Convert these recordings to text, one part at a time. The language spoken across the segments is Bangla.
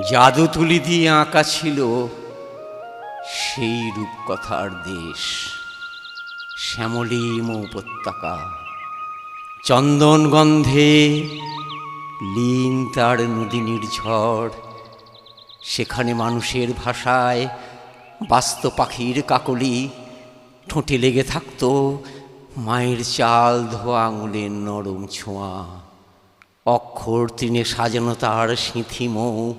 জাদু তুলি দিয়ে আঁকা ছিল সেই রূপকথার দেশ। শ্যামলিম উপত্যকা চন্দন গন্ধে লীন তার নদী নির্ঝড় সেখানে মানুষের ভাষায় বাস্ত পাখির কাকলি, ঠোঁটে লেগে থাকতো মায়ের চাল ধোয়া আঙুলের নরম ছোঁয়া। অক্ষর তিনে সাজানো তার সিঁথিমৌ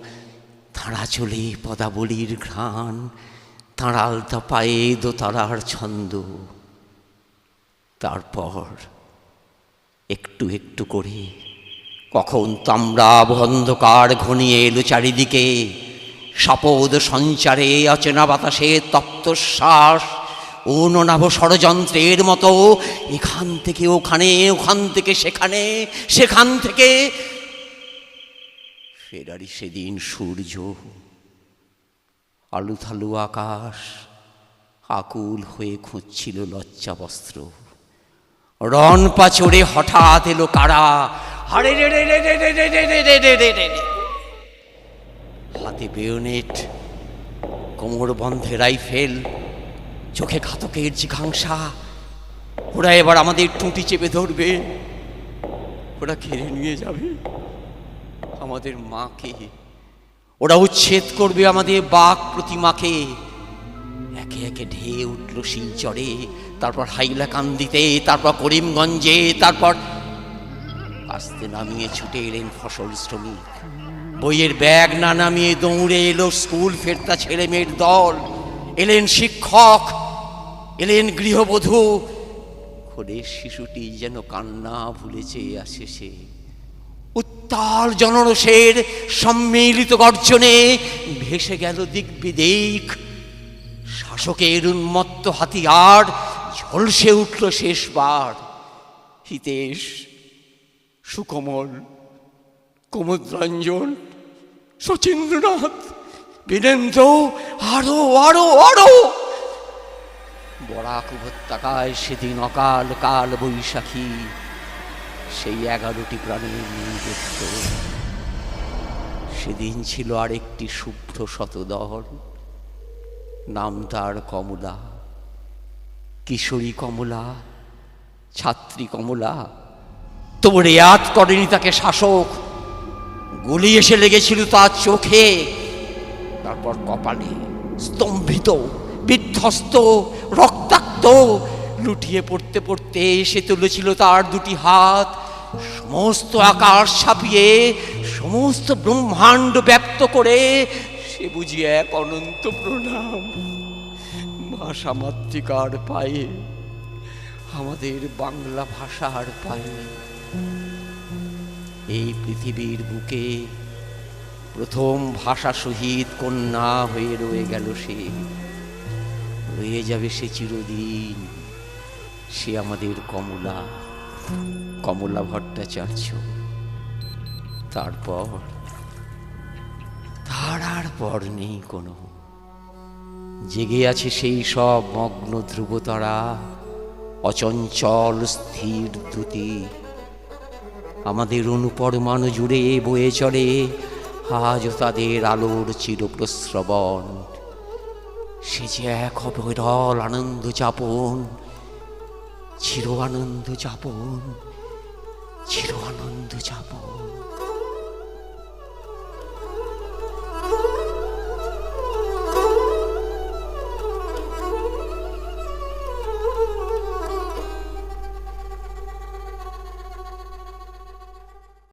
তাঁরা চলে পদাবলীর ঘ্রাণ তাঁর আলতা পায়ে দোতারার ছন্দ। তারপর একটু একটু করে কখন তাম্রাভ অন্ধকার ঘনিয়ে এলো চারিদিকে শপদ সঞ্চারে অচেনা বাতাসে তপ্ত শ্বাস অনুনাভ ষড়যন্ত্রের মতো এখান থেকে ওখানে, ওখান থেকে সেখানে, সেখান থেকে ফেরারি সেদিন সূর্য আলুথালু আকাশ আকুল হয়ে খুঁজছিল লজ্জা বস্ত্র রন পাচড়ে হঠাৎ এলো কারা রে রে রে রে রে রে রে রে রে রে রে রে। হাতে বেয়োনেট কোমর বন্ধে রাইফেল চোখে ঘাতকের জিঘাংসা ওরা এবার আমাদের টুঁটি চেপে ধরবে ওরা ঘিরে নিয়ে যাবে আমাদের মাকে। ওরা উচ্ছেদ করবে আমাদের বাঘ প্রতিমাকে একে একে ঢেয়ে উঠল শিলচরে, তারপর হাইলাকান্দিতে, তারপর করিমগঞ্জে, তারপর আস্তে নামিয়ে ছুটে এলেন ফসল শ্রমিক। বইয়ের ব্যাগ না নামিয়ে দৌড়ে এলো স্কুল ফেরতা ছেলে মেয়ের দল। এলেন শিক্ষক, এলেন গৃহবধূ। খোলের শিশুটি যেন কান্না ভুলে চেয়ে আসে সে উত্তাল জনরসের সম্মিলিত গর্জনে ভেসে গেল দিক বিদিক শাসকের উন্মত্ত হাতিয়ার ঝলসে উঠল শেষবার। হিতেশ, সুকমল, কুমুদরঞ্জন, শচীন্দ্রনাথ, বীরেন্দ্র, আরও আরও আরও। বরাক উপত্যকায় সেদিন অকাল কাল বৈশাখী। সেই এগারোটি প্রাণীর নিযুক্ত। সেদিন ছিল আরেকটি শুভ্র শতদল নাম তার কমলা। কিশোরী কমলা, ছাত্রী কমলা তবু রেয়াত করেনি তাকে শাসক। গুলি এসে লেগেছিল তার চোখে, তারপর কপালে স্তম্ভিত, বিধ্বস্ত, রক্তাক্ত, লুটিয়ে পড়তে পড়তে এসে তুলেছিল তার দুটি হাত। সমস্ত আকাশ ছাপিয়ে, সমস্ত ব্রহ্মাণ্ড ব্যক্ত করে সে বুঝি এক অনন্ত প্রণাম। ভাষা মাতৃকার পায়ে, আমাদের বাংলা ভাষার পায়ে। এই পৃথিবীর বুকে প্রথম ভাষা শহীদ কন্যা হয়ে রয়ে গেল সে। রয়ে যাবে সে চিরদিন, সে আমাদের কমলা। কমলা ভট্টাচার্য তারপর? তার আর পর নেই কোনো। জেগে আছে সেই সব মগ্ন ধ্রুবতারা, অচঞ্চল স্থির দ্যুতি আমাদের অনুপরমাণু জুড়ে বয়ে চলে, আজও তাদের আলোর চিরপ্রশ্রবণ সে যে এক অবিরল আনন্দ যাপন 지루한 언드 자본 지루한 언드 자본